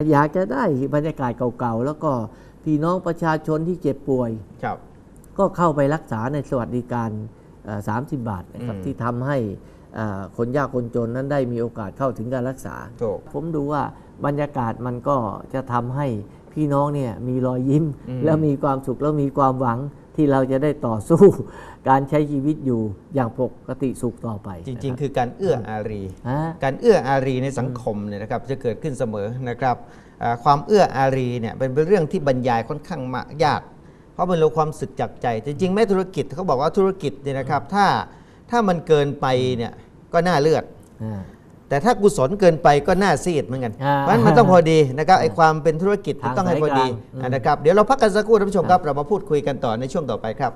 อยากจะได้บรรยากาศเก่าๆ แล้วก็พี่น้องประชาชนที่เจ็บป่วย ครับ ก็เข้าไปรักษาในสวัสดิการเอ่อ30 บาทนะครับอืมที่ทำให้เอ่อคนยากคนจนนั้นได้มีโอกาสเข้าถึงการรักษา ถูกผมดูว่าบรรยากาศมันก็จะทำให้พี่น้องเนี่ยมีรอยยิ้ม อืม แล้วมีความสุขแล้วมีความหวัง ที่เราจะได้ต่อสู้ การใช้ชีวิตอยู่อย่างปกติสุขต่อไป จริง ๆ คือการเอื้ออารีฮะการเอื้ออารีในสังคมเนี่ยนะครับจะเกิดขึ้นเสมอนะครับอ่าความเอื้ออารีเนี่ยเป็นเป็นเรื่องที่บรรยายค่อนข้างมากยาก เพราะเป็นเรื่องความสึกจากใจ จริงๆแม้ธุรกิจเขาบอกว่าธุรกิจเนี่ยนะครับถ้าถ้ามันเกินไปเนี่ยก็น่าเลือดอ่า แต่ถ้ากุศลเกินไปก็น่าซีดเหมือนกันอ่าเพราะฉะนั้นมันต้องพอดีนะครับไอ้ความเป็นธุรกิจมันทางต้องให้พอดีสายกลางอืมนะครับเดี๋ยวเราพักกันสักครู่ท่านผู้ชมครับเรามาพูดคุยกันต่อในช่วงต่อไปครับ